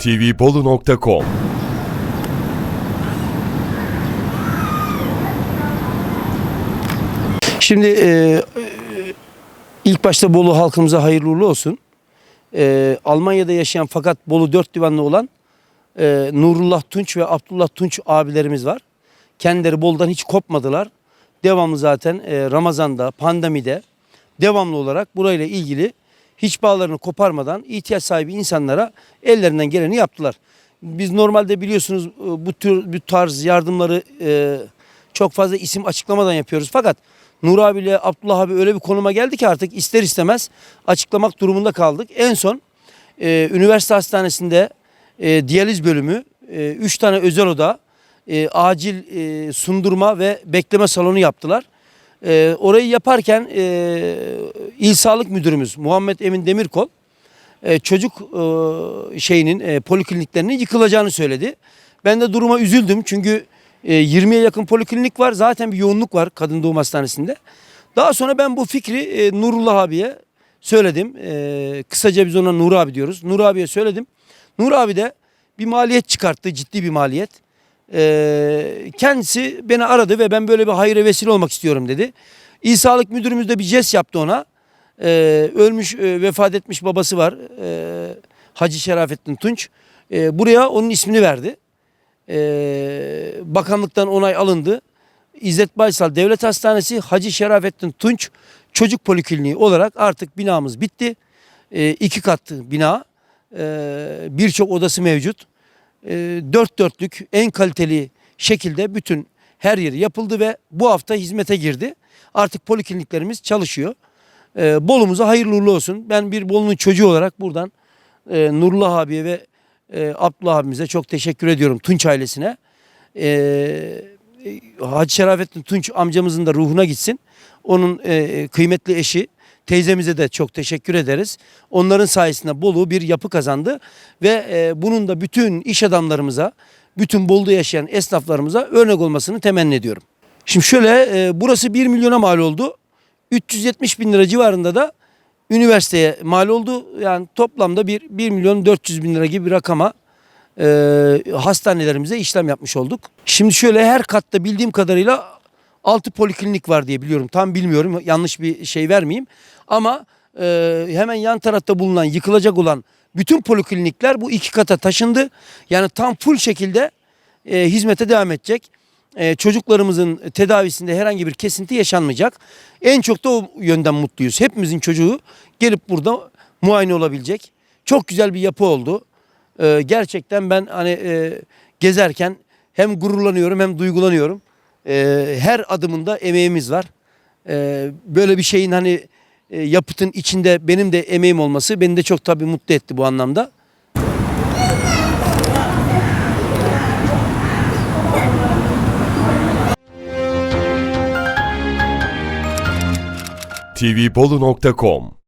tvbolu.com Şimdi e, ilk başta Bolu halkımıza hayırlı uğurlu olsun. E, Almanya'da yaşayan fakat Bolu dört divanlı olan e, Nurullah Tunç ve Abdullah Tunç abilerimiz var. Kendileri Bolu'dan hiç kopmadılar. Devamlı zaten e, Ramazan'da, pandemide devamlı olarak burayla ilgili hiç bağlarını koparmadan ihtiyaç sahibi insanlara ellerinden geleni yaptılar. Biz normalde biliyorsunuz e, bu tür bu tarz yardımları e, çok fazla isim açıklamadan yapıyoruz. Fakat Nur abiyle Abdullah abi öyle bir konuma geldi ki artık ister istemez açıklamak durumunda kaldık. En son e, üniversite hastanesinde e, diyaliz bölümü, 3 tane özel oda, acil sundurma ve bekleme salonu yaptılar. E, orayı yaparken e, İl Sağlık Müdürümüz Muhammed Emin Demirkol e, çocuk e, şeyinin e, polikliniklerinin yıkılacağını söyledi. Ben de duruma üzüldüm çünkü e, 20'ye yakın poliklinik var. Zaten bir yoğunluk var kadın doğum hastanesinde. Daha sonra ben bu fikri e, Nurullah abiye söyledim. E, kısaca biz ona Nur abi diyoruz. Nur abiye söyledim. Nur abi de bir maliyet çıkarttı, ciddi bir maliyet. E, kendisi beni aradı ve ben böyle bir hayır vesile olmak istiyorum dedi. İl Sağlık Müdürümüz de bir jest yaptı ona. E, ölmüş, e, vefat etmiş babası var. E, Hacı Şerafettin Tunç. E, buraya onun ismini verdi. Ee, bakanlıktan onay alındı. İzzet Baysal Devlet Hastanesi Hacı Şerafettin Tunç Çocuk Polikliniği olarak artık binamız bitti. Ee, iki katlı bina. Ee, Birçok odası mevcut. Ee, dört dörtlük en kaliteli şekilde bütün her yeri yapıldı ve bu hafta hizmete girdi. Artık polikliniklerimiz çalışıyor. Ee, Bolumuza hayırlı uğurlu olsun. Ben bir Bolu'nun çocuğu olarak buradan e, Nurullah abiye ve e, Abdullah abimize çok teşekkür ediyorum Tunç ailesine. E, e, Hacı Şerafettin Tunç amcamızın da ruhuna gitsin. Onun e, kıymetli eşi teyzemize de çok teşekkür ederiz. Onların sayesinde Bolu bir yapı kazandı ve e, bunun da bütün iş adamlarımıza, bütün Bolu'da yaşayan esnaflarımıza örnek olmasını temenni ediyorum. Şimdi şöyle e, burası 1 milyona mal oldu. 370 bin lira civarında da üniversiteye mal oldu. Yani toplamda bir 1 milyon 400 bin lira gibi bir rakama e, hastanelerimize işlem yapmış olduk. Şimdi şöyle her katta bildiğim kadarıyla 6 poliklinik var diye biliyorum. Tam bilmiyorum yanlış bir şey vermeyeyim. Ama e, hemen yan tarafta bulunan yıkılacak olan bütün poliklinikler bu iki kata taşındı. Yani tam full şekilde e, hizmete devam edecek. E, çocuklarımızın tedavisinde herhangi bir kesinti yaşanmayacak. En çok da o yönden mutluyuz. Hepimizin çocuğu gelip burada muayene olabilecek. Çok güzel bir yapı oldu. E, gerçekten ben hani e, gezerken hem gururlanıyorum hem duygulanıyorum. E, her adımında emeğimiz var. E, böyle bir şeyin hani e, yapıtın içinde benim de emeğim olması beni de çok tabii mutlu etti bu anlamda. tvbolu.com